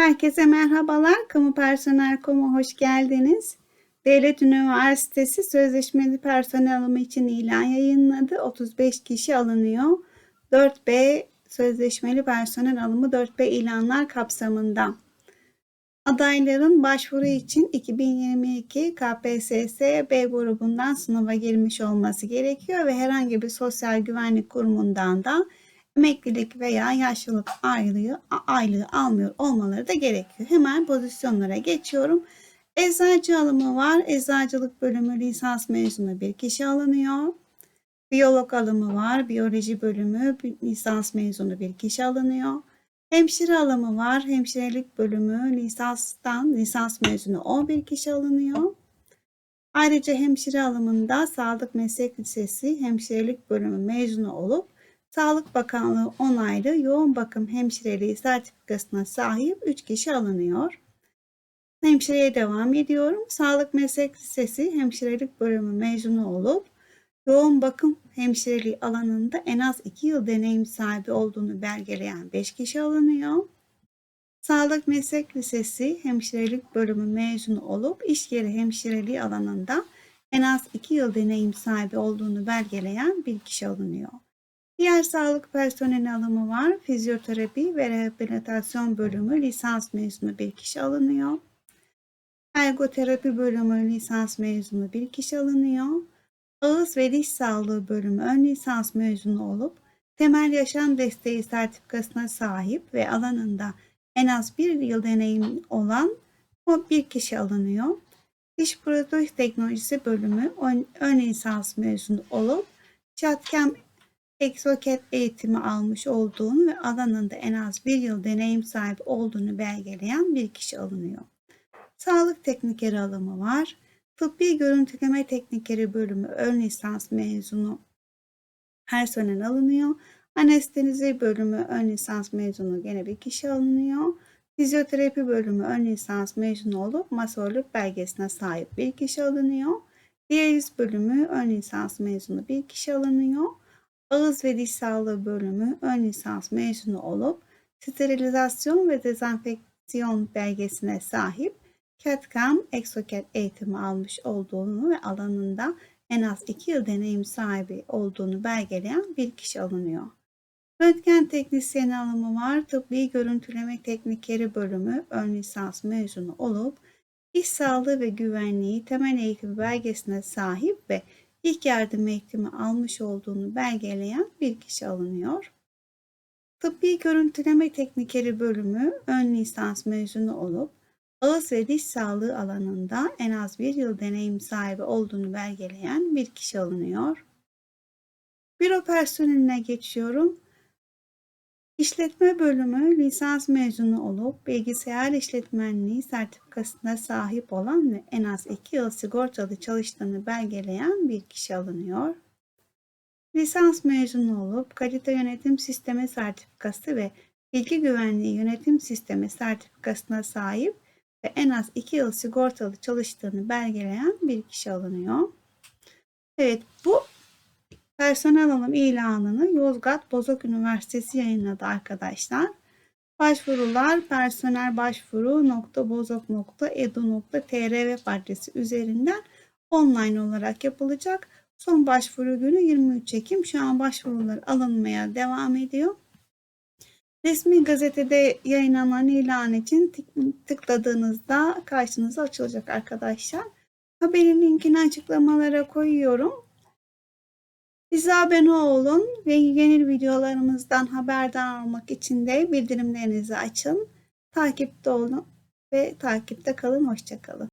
Herkese merhabalar. Kamu Personel Komu hoş geldiniz. Devlet Üniversitesi sözleşmeli personel alımı için ilan yayınladı. 35 kişi alınıyor. 4B sözleşmeli personel alımı 4B ilanlar kapsamında. Adayların başvuru için 2022 KPSS B grubundan sınava girmiş olması gerekiyor ve herhangi bir sosyal güvenlik kurumundan da emeklilik veya yaşlılık aylığı, aylığı almıyor olmaları da gerekiyor. Hemen pozisyonlara geçiyorum. Eczacı alımı var. Eczacılık bölümü lisans mezunu bir kişi alınıyor. Biyolog alımı var. Biyoloji bölümü lisans mezunu bir kişi alınıyor. Hemşire alımı var. Hemşirelik bölümü lisanstan lisans mezunu 11 kişi alınıyor. Ayrıca hemşire alımında Sağlık Meslek Lisesi hemşirelik bölümü mezunu olup Sağlık Bakanlığı onaylı yoğun bakım hemşireliği sertifikasına sahip 3 kişi alınıyor. Hemşireye devam ediyorum. Sağlık Meslek Lisesi hemşirelik bölümü mezunu olup yoğun bakım hemşireliği alanında en az 2 yıl deneyim sahibi olduğunu belgeleyen 5 kişi alınıyor. Sağlık Meslek Lisesi hemşirelik bölümü mezunu olup iş yeri hemşireliği alanında en az 2 yıl deneyim sahibi olduğunu belgeleyen bir kişi alınıyor. Diğer sağlık personeli alımı var. Fizyoterapi ve rehabilitasyon bölümü lisans mezunu bir kişi alınıyor. Ergoterapi bölümü lisans mezunu bir kişi alınıyor. Ağız ve diş sağlığı bölümü ön lisans mezunu olup temel yaşam desteği sertifikasına sahip ve alanında en az bir yıl deneyim olan bir kişi alınıyor. Diş protez teknolojisi bölümü ön lisans mezunu olup CAD-CAM Exocat eğitimi almış olduğunu ve alanında en az bir yıl deneyim sahibi olduğunu belgeleyen bir kişi alınıyor. Sağlık teknikeri alımı var. Tıbbi görüntüleme teknikeri bölümü ön lisans mezunu personel alınıyor. Anestezi bölümü ön lisans mezunu gene bir kişi alınıyor. Fizyoterapi bölümü ön lisans mezunu olup masörlük belgesine sahip bir kişi alınıyor. Diyaliz bölümü ön lisans mezunu bir kişi alınıyor. Ağız ve diş sağlığı bölümü ön lisans mezunu olup sterilizasyon ve dezenfeksiyon belgesine sahip CAD-CAM ExoCAD eğitimi almış olduğunu ve alanında en az 2 yıl deneyim sahibi olduğunu belgeleyen bir kişi alınıyor. Röntgen teknisyeni alımı var. Tıbbi görüntüleme teknikeri bölümü ön lisans mezunu olup iş sağlığı ve güvenliği temel eğitim belgesine sahip ve ilk yardım eğitimi almış olduğunu belgeleyen bir kişi alınıyor. Tıbbi görüntüleme teknikeri bölümü ön lisans mezunu olup ağız ve diş sağlığı alanında en az bir yıl deneyim sahibi olduğunu belgeleyen bir kişi alınıyor. Büro personeline geçiyorum. İşletme bölümü lisans mezunu olup bilgisayar işletmenliği sertifikasına sahip olan ve en az 2 yıl sigortalı çalıştığını belgeleyen bir kişi alınıyor. Lisans mezunu olup kalite yönetim sistemi sertifikası ve bilgi güvenliği yönetim sistemi sertifikasına sahip ve en az 2 yıl sigortalı çalıştığını belgeleyen bir kişi alınıyor. Evet bu personel alım ilanını Yozgat Bozok Üniversitesi yayınladı arkadaşlar. Başvurular personel başvuru.bozok.edu.tr web adresi üzerinden online olarak yapılacak. Son başvuru günü 23 Ekim. Şu an başvurular alınmaya devam ediyor. Resmi gazetede yayınlanan ilan için tıkladığınızda karşınıza açılacak arkadaşlar. Haberin linkini açıklamalara koyuyorum. Bize abone olun ve yeni videolarımızdan haberdar olmak için de bildirimlerinizi açın. Takipte olun ve takipte kalın. Hoşçakalın.